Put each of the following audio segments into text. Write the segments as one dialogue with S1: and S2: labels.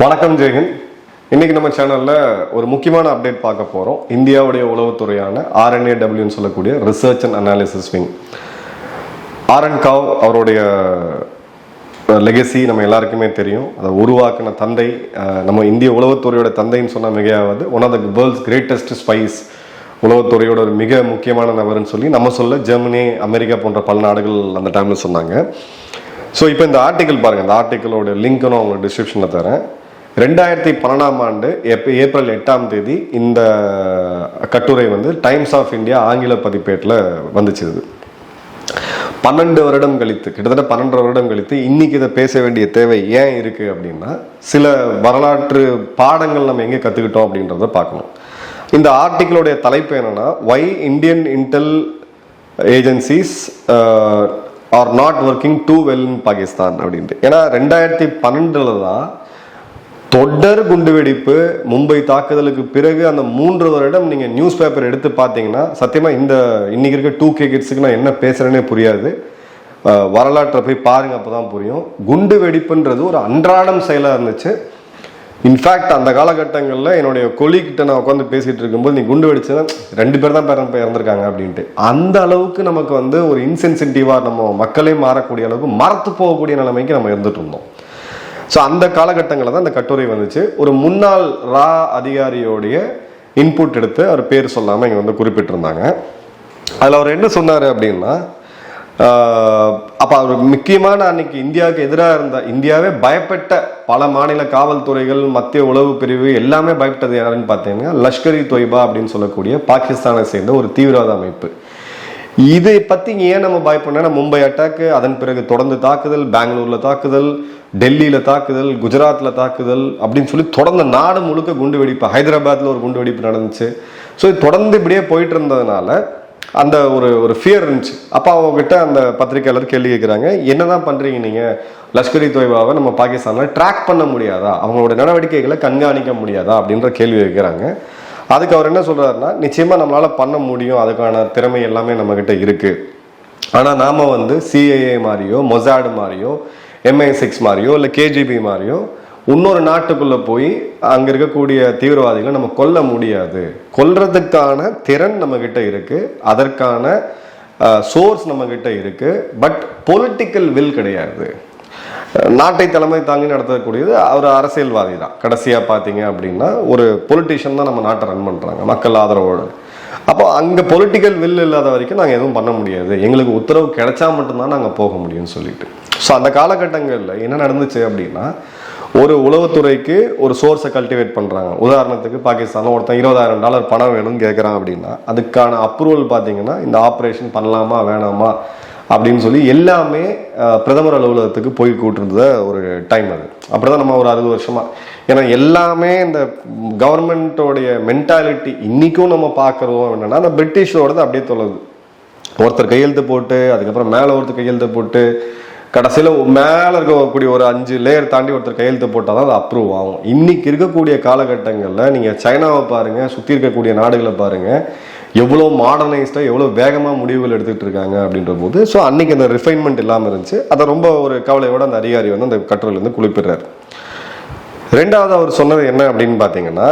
S1: வணக்கம் ஜெயஹிந்த் இன்னைக்கு நம்ம சேனல்ல ஒரு முக்கியமான அப்டேட் பார்க்க போறோம். இந்தியாவுடைய உளவுத்துறையான ஆர்என்ஏ டபிள்யூன்னு சொல்லக்கூடிய research and analysis wing R N Kao அவருடைய லெகசி நம்ம எல்லாருக்குமே தெரியும். அதை உருவாக்கின தந்தை நம்ம இந்திய உளவுத்துறையோட தந்தைன்னு சொன்னால் மிகையாவது one of the world's greatest spies உளவுத்துறையோட ஒரு மிக முக்கியமான நபர்னு சொல்லி நம்ம சொல்ல ஜெர்மனி அமெரிக்கா போன்ற பல நாடுகள் அந்த டைமில் சொன்னாங்க. ஸோ இப்போ இந்த ஆர்டிக்கல் பாருங்கள் இந்த ஆர்டிக்கலோட லிங்க் நான் உங்களுக்கு டிஸ்கிரிப்ஷனில் தரேன். ரெண்டாயிரத்தி பன்னெண்டாம் ஆண்டு எப்ப ஏப்ரல் எட்டாம் தேதி இந்த கட்டுரை வந்து டைம்ஸ் ஆஃப் இந்தியா ஆங்கில பதிப்பேட்டில் வந்துச்சு பன்னெண்டு வருடம் கழித்து கிட்டத்தட்ட பன்னெண்டு வருடம் கழித்து இன்னைக்கு இதை பேச வேண்டிய தேவை ஏன் இருக்கு அப்படின்னா சில வரலாற்று பாடங்கள் நம்ம எங்கே கற்றுக்கிட்டோம் அப்படின்றத பார்க்கணும். இந்த ஆர்டிக்கிளுடைய தலைப்பு என்னன்னா why Indian intel agencies are not working too well in Pakistan அப்படின்ட்டு. ஏன்னா ரெண்டாயிரத்தி பன்னெண்டுல தான் தொடர் குண்டுவெடிப்பு மும்பை தாக்குதலுக்கு பிறகு அந்த மூன்று வருடம் நீங்க நியூஸ் பேப்பர் எடுத்து பார்த்தீங்கன்னா சத்தியமா இந்த இன்னைக்கு இருக்க டூ கே கிட்ஸுக்கு நான் என்ன பேசுகிறேனே புரியாது. வரலாற்றை போய் பாருங்க அப்பதான் புரியும். குண்டு வெடிப்புன்றது ஒரு அன்றாடம் செயலா இருந்துச்சு. இன்ஃபேக்ட் அந்த காலகட்டங்களில் என்னுடைய கொலிக்கிட்ட நான் உட்காந்து பேசிகிட்டு இருக்கும்போது நீ குண்டு வெடிச்சதுன்னா ரெண்டு பேர் தான் பேரன் போய் இறந்துருக்காங்க அப்படின்ட்டு. அந்த அளவுக்கு நமக்கு வந்து ஒரு இன்சென்சிட்டிவாக நம்ம மக்களே மாறக்கூடிய அளவுக்கு மறத்து போகக்கூடிய நிலைமைக்கு நம்ம இருந்துட்டு இருந்தோம். ஸோ அந்த காலகட்டங்களில் தான் அந்த கட்டுரை வந்துச்சு. ஒரு முன்னாள் ரா அதிகாரியோடைய இன்புட் எடுத்து அவர் பேர் சொல்லாமல் இங்கே வந்து குறிப்பிட்டிருந்தாங்க. அதில் அவர் என்ன சொன்னார் அப்படின்னா அப்போ அவர் முக்கியமான அன்னைக்கு இந்தியாவுக்கு எதிராக இருந்த இந்தியாவே பயப்பட்ட பல மாநில காவல்துறைகள் மத்திய உளவு பிரிவு எல்லாமே பயப்பட்டது யாருன்னு பார்த்தீங்கன்னா லஷ்கர் இ தொய்பா அப்படின்னு சொல்லக்கூடிய பாகிஸ்தானை சேர்ந்த ஒரு தீவிரவாத அமைப்பு. இதை பற்றி ஏன் நம்ம பயப்படணும் மும்பை அட்டாக்கு அதன் பிறகு தொடர்ந்து தாக்குதல் பெங்களூரில் தாக்குதல் டெல்லியில் தாக்குதல் குஜராத்தில் தாக்குதல் அப்படின்னு சொல்லி தொடர்ந்து நாடு முழுக்க குண்டு வெடிப்பு ஹைதராபாத்தில் ஒரு குண்டு வெடிப்பு நடந்துச்சு. ஸோ தொடர்ந்து இப்படியே போயிட்டு இருந்ததுனால அந்த ஒரு ஒரு ஃபியர் இருந்துச்சு. அப்போ அவங்ககிட்ட அந்த பத்திரிக்கையாளர் கேள்வி கேட்குறாங்க என்னதான் பண்ணுறீங்க நீங்கள் லஷ்கர் இ நம்ம பாகிஸ்தானில் ட்ராக் பண்ண முடியாதா? அவங்களோட நடவடிக்கைகளை கண்காணிக்க முடியாதா? அப்படின்ற கேள்வி கேட்குறாங்க அதுக்கு அவர் என்ன சொல்றாருன்னா நிச்சயமா நம்மளால பண்ண முடியும். அதுக்கான திறமை எல்லாமே நம்ம கிட்ட இருக்கு. ஆனா நாம வந்து சிஐஏ மாதிரியோ மொசாடு மாதிரியோ எம்ஐ சிக்ஸ் மாதிரியோ இல்லை கேஜிபி மாதிரியோ இன்னொரு நாட்டுக்குள்ள போய் அங்க இருக்கக்கூடிய தீவிரவாதிகளை நம்ம கொல்ல முடியாது. கொல்றதுக்கான திறன் நம்ம கிட்ட இருக்கு. அதற்கான சோர்ஸ் நம்ம கிட்ட இருக்கு. பட் பொலிட்டிக்கல் வில் கிடையாது. நாட்டை தலைமை தாங்கி நடத்தக்கூடியது அவர் அரசியல்வாதி தான். கடைசியாக பார்த்தீங்க அப்படின்னா ஒரு பொலிட்டிஷியன் தான் நம்ம நாட்டை ரன் பண்ணுறாங்க மக்கள் ஆதரவோடு. அப்போ அங்கே பொலிட்டிக்கல் வில் இல்லாத வரைக்கும் நாங்கள் எதுவும் பண்ண முடியாது. எங்களுக்கு உத்தரவு கிடைச்சா மட்டும்தான் நாங்கள் போக முடியும்னு சொல்லிட்டு. ஸோ அந்த காலகட்டங்களில் என்ன நடந்துச்சு அப்படின்னா ஒரு உளவுத்துறைக்கு ஒரு சோர்ஸை கல்டிவேட் பண்ணுறாங்க உதாரணத்துக்கு பாகிஸ்தானில் ஒருத்தன் இருபதாயிரம் டாலர் பணம் வேணும்னு கேட்குறான் அப்படின்னா அதுக்கான அப்ரூவல் பார்த்தீங்கன்னா இந்த ஆப்ரேஷன் பண்ணலாமா வேணாமா அப்படின்னு சொல்லி எல்லாமே பிரதமர் அலுவலகத்துக்கு போய் கூட்டிருந்த ஒரு டைம் அது. அப்படிதான் நம்ம ஒரு அறுபது வருஷமா ஏன்னா எல்லாமே இந்த கவர்மெண்ட்டோடைய மென்டாலிட்டி இன்னைக்கும் நம்ம பார்க்குறோம் என்னன்னா அந்த பிரிட்டிஷோடது அப்படியே தொலைது ஒருத்தர் கையெழுத்து போட்டு அதுக்கப்புறம் மேலே ஒருத்தர் கையெழுத்து போட்டு கடைசியில் மேலே இருக்கக்கூடிய ஒரு அஞ்சு லேயர் தாண்டி ஒருத்தர் கையெழுத்து போட்டால் தான் அது அப்ரூவ் ஆகும். இன்னைக்கு இருக்கக்கூடிய காலகட்டங்களில் நீங்கள் சைனாவை பாருங்கள் சுற்றி இருக்கக்கூடிய நாடுகளை பாருங்கள் எவ்வளோ மாடர்னைஸ்டாக எவ்வளோ வேகமாக முடிவுகள் எடுத்துகிட்டு இருக்காங்க அப்படின்ற போது ஸோ அன்னைக்கு அந்த ரிஃபைன்மெண்ட் இல்லாமல் இருந்துச்சு. அதை ரொம்ப ஒரு கவலையோட அந்த அதிகாரி வந்து அந்த கட்டுரையிலேருந்து குளிப்பிடுறாரு ரெண்டாவது அவர் சொன்னது என்ன அப்படின்னு பார்த்தீங்கன்னா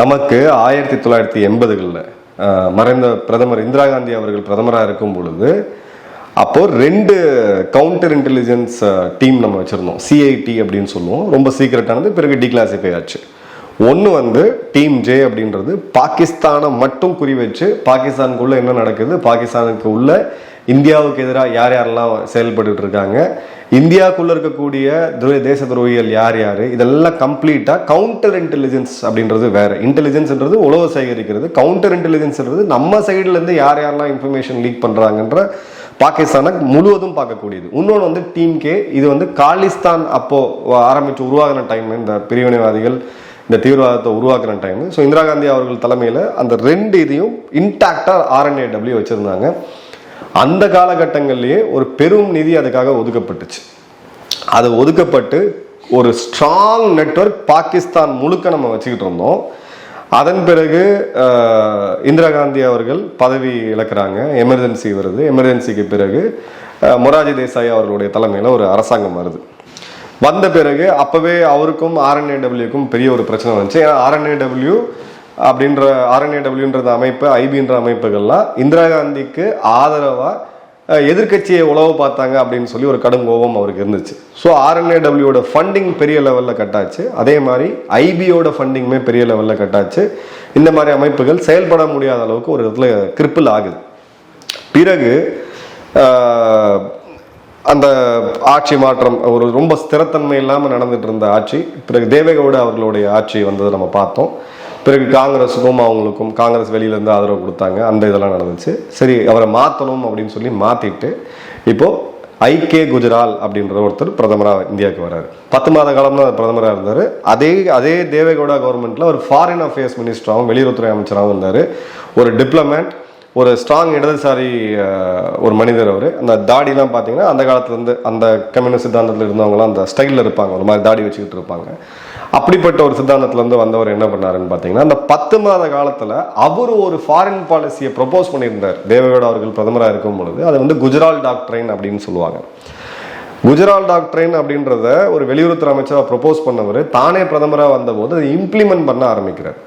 S1: நமக்கு ஆயிரத்தி தொள்ளாயிரத்தி எண்பதுகளில் மறைந்த பிரதமர் இந்திரா காந்தி அவர்கள் பிரதமராக இருக்கும் பொழுது அப்போது ரெண்டு கவுண்டர் இன்டெலிஜென்ஸ் டீம் நம்ம வச்சுருந்தோம். சிஐடி அப்படின்னு சொல்லுவோம். ரொம்ப சீக்கிரட்டானது பிறகு டிகிளாசிஃபை ஆச்சு. ஒன்று வந்து டீம் ஜே அப்படின்றது பாகிஸ்தானை மட்டும் குறி வச்சு பாகிஸ்தானுக்குள்ளே என்ன நடக்குது? பாகிஸ்தானுக்கு உள்ள இந்தியாவுக்கு எதிராக யார் யாரெல்லாம் செயல்பட்டு இருக்காங்க? இந்தியாவுக்குள்ளே இருக்கக்கூடிய துர- தேச துரோகிகள் யார் யார்? இதெல்லாம் கம்ப்ளீட்டாக கவுண்டர் இன்டெலிஜென்ஸ் அப்படின்றது வேறு. இன்டெலிஜென்ஸ்ன்றது உழவு சேகரிக்கிறது. கவுண்டர் இன்டெலிஜென்ஸ்ன்றது நம்ம சைட்லேருந்து யார் யாரெல்லாம் இன்ஃபர்மேஷன் லீக் பண்ணுறாங்கன்ற பாகிஸ்தானை முழுவதும் பார்க்கக்கூடியது. இன்னொன்று வந்து டீம் கே இது வந்து காலிஸ்தான் அப்போது ஆரம்பித்து உருவாகின டைம் இந்த பிரிவினைவாதிகள் இந்த தீவிரவாதத்தை உருவாக்குற டைம் ஸோ இந்திரா காந்தி அவர்கள் தலைமையில் அந்த ரெண்டு இதையும் இன்டாக்டாக ஆர்என்ஏடபிள்யூ வச்சுருந்தாங்க. அந்த காலகட்டங்கள்லேயே ஒரு பெரும் நிதி அதுக்காக ஒதுக்கப்பட்டுச்சு. அது ஒதுக்கப்பட்டு ஒரு ஸ்ட்ராங் நெட்வொர்க் பாகிஸ்தான் முழுக்க நம்ம வச்சுக்கிட்டு இருந்தோம். அதன் பிறகு இந்திரா காந்தி அவர்கள் பதவி இழக்கிறாங்க. எமர்ஜென்சி வருது. எமர்ஜென்சிக்கு பிறகு மொராஜி தேசாய் அவர்களுடைய தலைமையில் ஒரு அரசாங்கம் வருது. வந்த பிறகு அப்போவே அவருக்கும் ஆர்என்ஏடபிள்யூக்கும் பெரிய ஒரு பிரச்சனை வந்துச்சு. ஏன்னா ஆர்என்ஏடபிள்யூ அப்படின்ற ஆர்என்ஏடபிள்யூன்றது அமைப்பு ஐபின்ற அமைப்புகள்லாம் இந்திரா காந்திக்கு ஆதரவாக எதிர்கட்சியை எதிர்க்கட்சியை உழவு பார்த்தாங்க அப்படின்னு சொல்லி ஒரு கடும் கோபம் அவருக்கு இருந்துச்சு. ஸோ ஆர்என்ஏடபிள்யூட ஃபண்டிங் பெரிய லெவலில் கட்டாச்சு. அதே மாதிரி ஐபியோட ஃபண்டிங்குமே பெரிய லெவலில் கட்டாச்சு. இந்த மாதிரி அமைப்புகள் செயல்பட முடியாத அளவுக்கு ஒரு இடத்துல கிரிப்பிள் ஆகுது. பிறகு அந்த ஆட்சி மாற்றம் ஒரு ரொம்ப ஸ்திரத்தன்மை இல்லாமல் நடந்துட்டு இருந்த ஆட்சி பிறகு தேவேகவுட அவர்களுடைய ஆட்சி வந்ததை நம்ம பார்த்தோம். பிறகு காங்கிரஸுக்கும் அவங்களுக்கும் காங்கிரஸ் வெளியிலேருந்து ஆதரவு கொடுத்தாங்க. அந்த இதெல்லாம் நடந்துச்சு. சரி அவரை மாற்றணும் அப்படின்னு சொல்லி மாற்றிட்டு இப்போது ஐகே குஜரால் அப்படின்ற ஒருத்தர் பிரதமராக இந்தியாவுக்கு வராரு. பத்து மாத காலம் பிரதமராக இருந்தார். அதே அதே தேவேகவுடா கவர்மெண்ட்டில் ஒரு ஃபாரின் அஃபேர்ஸ் மினிஸ்டராகவும் வெளியுறவுத்துறை அமைச்சராகவும் இருந்தார். ஒரு டிப்ளமேட் ஒரு ஸ்ட்ராங் இடதுசாரி ஒரு மனிதர் அவர். அந்த தாடிலாம் பார்த்தீங்கன்னா அந்த காலத்துலேருந்து அந்த கம்யூனிஸ்ட் சித்தாந்தத்தில் இருந்தவங்களாம் அந்த ஸ்டைலில் இருப்பாங்க. ஒரு மாதிரி தாடி வச்சுக்கிட்டு இருப்பாங்க. அப்படிப்பட்ட ஒரு சித்தாந்தத்துலேருந்து வந்தவர் என்ன பண்ணாருன்னு பார்த்தீங்கன்னா அந்த பத்து மாத காலத்தில் அவர் ஒரு ஃபாரின் பாலிசியை ப்ரொப்போஸ் பண்ணியிருந்தார். தேவகவுடா அவர்கள் பிரதமராக இருக்கும் பொழுது அது வந்து குஜரால் டாக்டரைன் அப்படின்னு சொல்லுவாங்க. குஜரால் டாக்டரைன் அப்படின்றத ஒரு வெளியுறவுத்துறை அமைச்சராக ப்ரொப்போஸ் பண்ணவர் தானே பிரதமராக வந்தபோது அதை இம்ப்ளிமெண்ட் பண்ண ஆரம்பிக்கிறார்.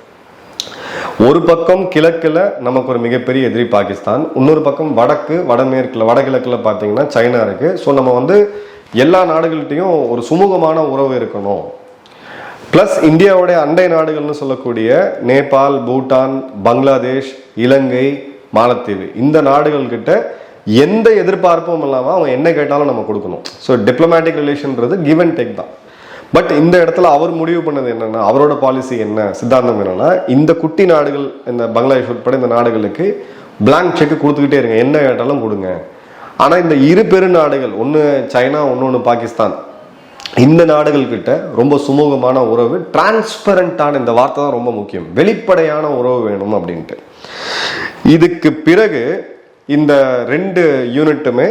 S1: ஒரு பக்கம் கிழக்கில் நமக்கு ஒரு மிகப்பெரிய எதிரி பாகிஸ்தான் இன்னொரு பக்கம் வடக்கு வடமேற்கில் வடகிழக்கில் பார்த்தீங்கன்னா சைனா இருக்குது ஸோ நம்ம வந்து எல்லா நாடுகள்கிட்டையும் ஒரு சுமூகமான உறவு இருக்கணும். ப்ளஸ் இந்தியாவுடைய அண்டை நாடுகள்னு சொல்லக்கூடிய நேபாள் பூட்டான் பங்களாதேஷ் இலங்கை மாலத்தீவு. இந்த நாடுகள்கிட்ட எந்த எதிர்பார்ப்பும் இல்லாமல் அவங்க என்ன கேட்டாலும் நம்ம கொடுக்கணும். ஸோ டிப்ளமேட்டிக் ரிலேஷன்ன்றது கிவ் அண்ட் டேக் தான். பட் இந்த இடத்துல அவர் முடிவு பண்ணது என்னன்னா அவரோட பாலிசி என்ன சித்தாந்தம் என்னன்னா இந்த குட்டி நாடுகள் இந்த பங்களாதேஷ் உட்பட இந்த நாடுகளுக்கு பிளாங்க் செக் கொடுத்துக்கிட்டே இருங்க. என்ன கேட்டாலும் கொடுங்க. ஆனால் இந்த இரு பெரு நாடுகள் ஒன்று சைனா இன்னொன்று பாகிஸ்தான் இந்த நாடுகள் கிட்ட ரொம்ப சுமூகமான உறவு டிரான்ஸ்பரண்டான இந்த வார்த்தை தான் ரொம்ப முக்கியம். வெளிப்படையான உறவு வேணும் அப்படின்ட்டு. இதுக்கு பிறகு இந்த ரெண்டு யூனிட்டுமே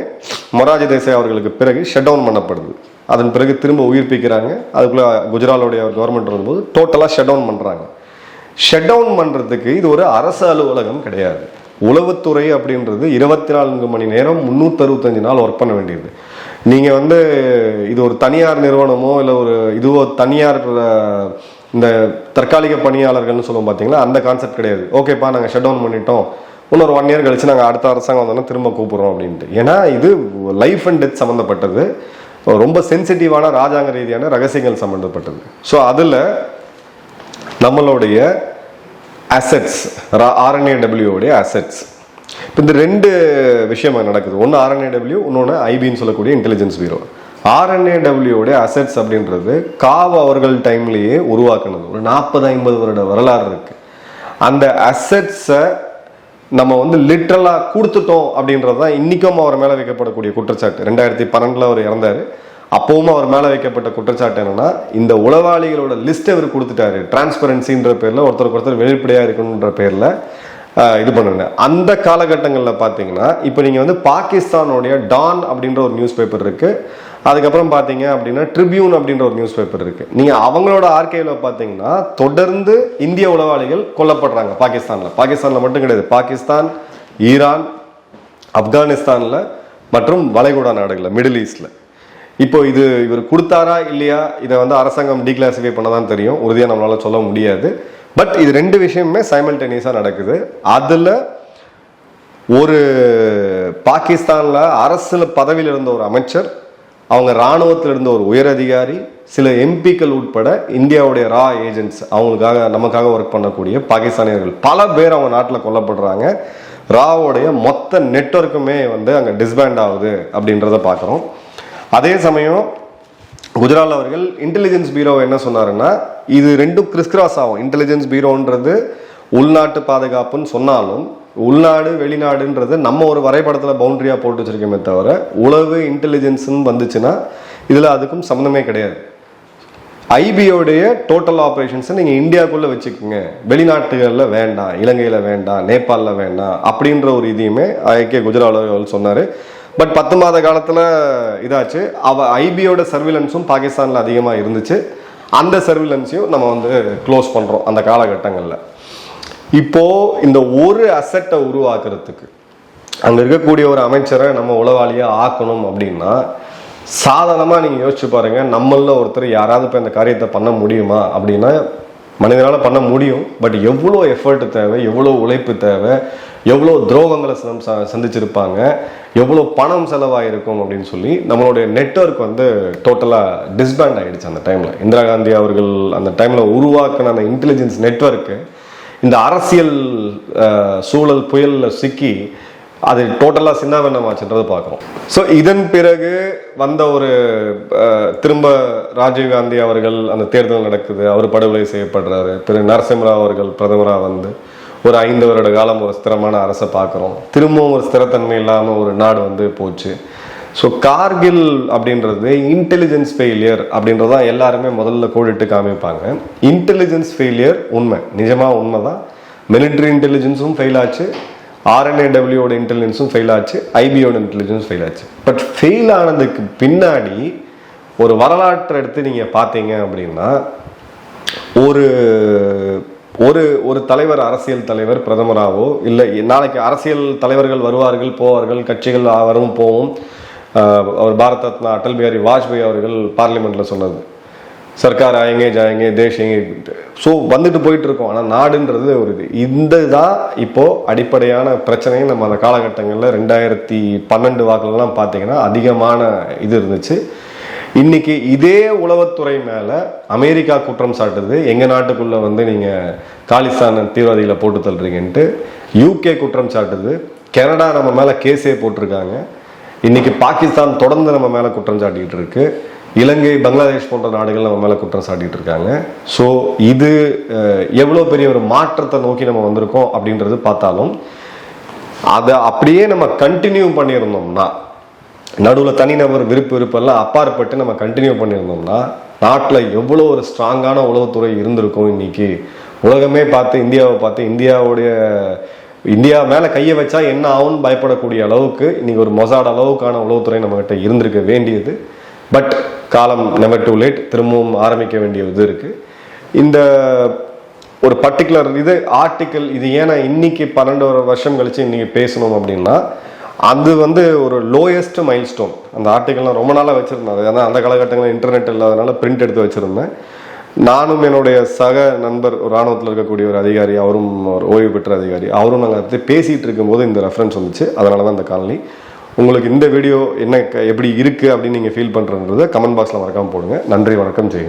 S1: மொராஜி தேசாய் அவர்களுக்கு பிறகு ஷட் டவுன் பண்ணப்படுது. அதன் பிறகு திரும்ப உயிர்ப்பிக்கிறாங்க. அதுக்குள்ளே குஜராலுடைய கவர்மெண்ட் வரும்போது டோட்டலாக ஷட் டவுன் பண்ணுறாங்க ஷட் டவுன் பண்ணுறதுக்கு இது ஒரு அரசு அலுவலகம் கிடையாது. உளவுத்துறை அப்படின்றது இருபத்தி நான்கு மணி நேரம் முந்நூற்றறுபத்தஞ்சு நாள் ஒர்க் பண்ண வேண்டியது. நீங்கள் வந்து இது ஒரு தனியார் நிறுவனமோ இல்லை ஒரு இதுவோ தனியார் இந்த தற்காலிக பணியாளர்கள்னு சொல்லுவோம் பார்த்தீங்களா அந்த கான்செப்ட் கிடையாது. ஓகேப்பா நாங்கள் ஷட் டவுன் பண்ணிட்டோம். இன்னொரு ஒன் இயர் கழிச்சு நாங்கள் அடுத்த அரசாங்கம் வந்தோன்னா திரும்ப கூப்பிடுறோம் அப்படின்ட்டு. ஏன்னா இது லைஃப் அண்ட் டெத் சம்மந்தப்பட்டது ரொம்ப சென்சிட்டிவான ராஜாங்க ரீதியான ரகசியங்கள் சம்மந்தப்பட்டது ஸோ அதில் நம்மளுடைய அசெட்ஸ் ஆர்என்ஏடபிள்யூடைய அசெட்ஸ் இப்போ இந்த ரெண்டு விஷயம் நடக்குது. ஒன்று ஆர்என்ஏடபிள்யூ இன்னொன்று ஐபின்னு சொல்லக்கூடிய இன்டெலிஜென்ஸ் பியூரோ ஆர்என்ஏடபிள்யூடைய அசெட்ஸ் அப்படின்றது காவ் அவர்கள் டைம்லேயே உருவாக்குனது. ஒரு நாற்பது ஐம்பது வருட வரலாறு இருக்குது அந்த அசெட்ஸை நம்ம வந்து லிட்ரலாக கொடுத்துட்டோம் அப்படின்றது தான் இன்றைக்கும் அவர் மேலே வைக்கப்படக்கூடிய குற்றச்சாட்டு. ரெண்டாயிரத்தி பன்னெண்டில் அவர் இறந்தார். அப்பவும் அவர் மேலே வைக்கப்பட்ட குற்றச்சாட்டு என்னன்னா இந்த உளவாளிகளோட லிஸ்ட் இவர் கொடுத்துட்டாரு. டிரான்ஸ்பரன்சின்ற பேரில் ஒருத்தருக்கு ஒருத்தர் வெளிப்படையாக இருக்கணுன்ற பேரில் இது பண்ணுங்க. அந்த காலகட்டங்களில் பார்த்தீங்கன்னா இப்போ நீங்கள் வந்து பாகிஸ்தானுடைய டான் அப்படின்ற ஒரு நியூஸ் பேப்பர் இருக்குது அதுக்கப்புறம் பார்த்தீங்க அப்படின்னா ட்ரிபியூன் அப்படின்ற ஒரு நியூஸ் பேப்பர் இருக்குது நீங்கள் அவங்களோட ஆர்கைவில் பார்த்தீங்கன்னா தொடர்ந்து இந்திய உளவாளிகள் கொல்லப்படுறாங்க பாகிஸ்தானில். பாகிஸ்தானில் மட்டும் கிடையாது. பாகிஸ்தான் ஈரான் ஆப்கானிஸ்தானில் மற்றும் வளைகுடா நாடுகளில் மிடில் ஈஸ்டில் இப்போ இது இவர் கொடுத்தாரா இல்லையா? இதை வந்து அரசாங்கம் டீக்ளாசிஃபை பண்ண தான் தெரியும். உறுதியாக நம்மளால சொல்ல முடியாது. பட் இது ரெண்டு விஷயமுமே சைமல்டேனியஸாக நடக்குது. அதில் ஒரு பாகிஸ்தானில் அரசில் பதவியில் இருந்த ஒரு அமைச்சர் அவங்க இராணுவத்தில் இருந்த ஒரு உயர் அதிகாரி சில எம்பிக்கள் உட்பட இந்தியாவுடைய ரா ஏஜென்ட்ஸ் அவங்களுக்காக நமக்காக ஒர்க் பண்ணக்கூடிய பாகிஸ்தானியர்கள். பல பேர் அவங்க நாட்டில் கொல்லப்படுறாங்க. ராவோடைய மொத்த நெட்வொர்க்குமே வந்து அங்கே டிஸ்பேண்ட் ஆகுது அப்படின்றத பார்க்குறோம் அதே சமயம் குஜரால் அவர்கள் இன்டெலிஜென்ஸ் பீரோ என்ன சொன்னாருன்னா இது ரெண்டும் கிறிஸ்கிராஸ் ஆகும். இன்டெலிஜென்ஸ் பீரோன்றது உள்நாட்டு பாதுகாப்புன்னு சொன்னாலும் உள்நாடு வெளிநாடுன்றது நம்ம ஒரு வரைபடத்தில் பவுண்டரியாக போட்டு வச்சிருக்கோமே தவிர உளவு இன்டெலிஜென்ஸ்னு வந்துச்சுன்னா இதில் அதுக்கும் சம்மந்தமே கிடையாது. ஐபியோடைய டோட்டல் ஆப்ரேஷன்ஸை நீங்கள் இந்தியாவுக்குள்ளே வச்சுக்கோங்க. வெளிநாட்டுகளில் வேண்டாம் இலங்கையில் வேண்டாம் நேபாளில் வேண்டாம் அப்படின்ற ஒரு இதையுமே ஐக்கிய குஜரால் அவர்கள் சொன்னார். பட் பத்து மாத காலத்தில் இதாச்சு. அவ ஐபியோட சர்விலன்ஸும் பாகிஸ்தானில் அதிகமாக இருந்துச்சு. அந்த சர்விலன்ஸையும் நம்ம வந்து க்ளோஸ் பண்ணுறோம் அந்த காலகட்டங்களில். இப்போ இந்த ஒரு அசட்டை உருவாக்குறதுக்கு அங்கே இருக்கக்கூடிய ஒரு அமைச்சரை நம்ம உளவாளியாக ஆக்கணும் அப்படின்னா சாதாரணமாக நீங்கள் யோசிச்சு பாருங்க நம்மள ஒருத்தர் யாராவது இப்போ இந்த காரியத்தை பண்ண முடியுமா அப்படின்னா மனிதனால் பண்ண முடியும் பட் எவ்வளோ எஃபர்ட் தேவை எவ்வளோ உழைப்பு தேவை எவ்வளோ துரோகங்களை சந்திச்சிருப்பாங்க எவ்வளோ பணம் செலவாயிருக்கும் அப்படின்னு சொல்லி நம்மளுடைய நெட்வொர்க் வந்து டோட்டலாக டிஸ்பேண்ட் ஆயிடுச்சு அந்த டைமில் இந்திரா காந்தி அவர்கள் அந்த டைமில் உருவாக்கின அந்த இன்டெலிஜென்ஸ் நெட்வொர்க்கு இந்த அரசியல் சூழல் புயலில் சிக்கி அது டோட்டலாக சின்னாபின்னமாச்சுன்றதை பார்க்குறோம். ஸோ இதன் பிறகு வந்த ஒரு திரும்ப ராஜீவ் காந்தி அவர்கள் அந்த தேர்தல் நடக்குது. அவர் படுகொலை செய்யப்படுறாரு. திரு நரசிம்மராவ் அவர்கள் பிரதமராக வந்து ஒரு ஐந்து வருட காலம் ஒரு ஸ்திரமான அரசை பார்க்குறோம். திரும்பவும் ஒரு ஸ்திரத்தன்மை இல்லாமல் ஒரு நாடு வந்து போச்சு. ஸோ கார்கில் அப்படின்றது இன்டெலிஜென்ஸ் ஃபெயிலியர் அப்படின்றதான் எல்லாருமே முதல்ல கோடிட்டு காமிப்பாங்க. இன்டெலிஜென்ஸ் ஃபெயிலியர் உண்மை. நிஜமாக உண்மை தான் மிலிட்ரி இன்டெலிஜென்ஸும் ஃபெயில் ஆச்சு. ஆர்என்ஏடபிள்யூட இன்டெலிஜென்ஸும் ஃபெயில் ஆச்சு. ஐபியோட இன்டெலிஜென்ஸ் ஃபெயில் ஆச்சு. பட் ஃபெயில் ஆனதுக்கு பின்னாடி ஒரு வரலாற்றை எடுத்து நீங்கள் பார்த்தீங்க அப்படின்னா ஒரு ஒரு ஒரு தலைவர் அரசியல் தலைவர் பிரதமராகவோ இல்லை நாளைக்கு அரசியல் தலைவர்கள் வருவார்கள் போவார்கள் கட்சிகள் வரும் போவும் அவர் பாரத் ரத்னா அடல் பிஹாரி வாஜ்பாய் அவர்கள் பார்லிமெண்ட்டில் சொன்னது. சர்க்கார் ஆயங்க ஜாயங்க தேசியங்க ஸோ வந்துட்டு போயிட்டு இருக்கோம் ஆனால் நாடுன்றது ஒரு இது. இந்த தான் இப்போது அடிப்படையான பிரச்சனையை நம்ம அந்த காலகட்டங்களில் ரெண்டாயிரத்தி பன்னெண்டு வாக்குலலாம் பார்த்தீங்கன்னா அதிகமான இது இருந்துச்சு. இன்னைக்கு இதே உளவுத்துறை மேலே அமெரிக்கா குற்றம் சாட்டுது. எங்கள் நாட்டுக்குள்ளே வந்து நீங்கள் காலிஸ்தான் தீவிரவாதிகளை போட்டு தள்ளுறீங்கன்ட்டு யூகே குற்றம் சாட்டுது. கனடா நம்ம மேலே கேஸே போட்டிருக்காங்க. இன்னைக்கு பாகிஸ்தான் தொடர்ந்து நம்ம மேலே குற்றம் சாட்டிக்கிட்டு இருக்கு. இலங்கை பங்களாதேஷ் போன்ற நாடுகள் நம்ம மேலே குற்றம் சாட்டிட்டு இருக்காங்க. ஸோ இது எவ்வளோ பெரிய ஒரு மாற்றத்தை நோக்கி நம்ம வந்திருக்கோம் அப்படின்றது பார்த்தாலும் அதை அப்படியே நம்ம கண்டினியூ பண்ணியிருந்தோம்னா நடுவில் தனிநபர் விருப்பு விருப்பெல்லாம் அப்பாற்பட்டு நம்ம கண்டினியூ பண்ணியிருந்தோம்னா நாட்டில் எவ்வளோ ஒரு ஸ்ட்ராங்கான உளவுத்துறை இருந்திருக்கும் இன்னைக்கு. உலகமே பார்த்து இந்தியாவை பார்த்து இந்தியாவுடைய இந்தியா மேலே கையை வச்சா என்ன ஆகும்னு பயப்படக்கூடிய அளவுக்கு இன்னைக்கு ஒரு மொசாட் அளவுக்கான உளவுத்துறை நம்மகிட்ட இருந்திருக்க வேண்டியது. பட் காலம் நெவர் டு லேட் திரும்பவும் ஆரம்பிக்க வேண்டிய இது இருக்குது இந்த ஒரு பர்டிகுலர் இது ஆர்டிக்கல் இது ஏன்னா இன்னைக்கு பன்னெண்டு ஒரு வருஷம் கழிச்சு இன்னைக்கு பேசணும் அப்படின்னா அது வந்து ஒரு லோயஸ்ட் மைல்ஸ்டோன் அந்த ஆர்டிக்கல்லாம் ரொம்ப நாளாக வச்சுருந்தேன் ஏன்னா அந்த காலகட்டங்களில் இன்டர்நெட் இல்லாதனால பிரிண்ட் எடுத்து வச்சுருந்தேன். நானும் என்னுடைய சக நண்பர் ஒரு ராணுவத்தில் இருக்கக்கூடிய ஒரு அதிகாரி அவரும் ஒரு ஓய்வு பெற்ற அதிகாரி அவரும் நாங்கள் அதை பேசிகிட்டு இருக்கும்போது இந்த ரெஃபரன்ஸ் வந்துச்சு. அதனால தான் இந்த காலனி. உங்களுக்கு இந்த வீடியோ என்ன க- எப்படி இருக்குது அப்படின்னு நீங்கள் ஃபீல் பண்ணுறன்றதை கமெண்ட் பாக்ஸில் மறக்காமல் போடுங்க. நன்றி வணக்கம் செய்யுங்க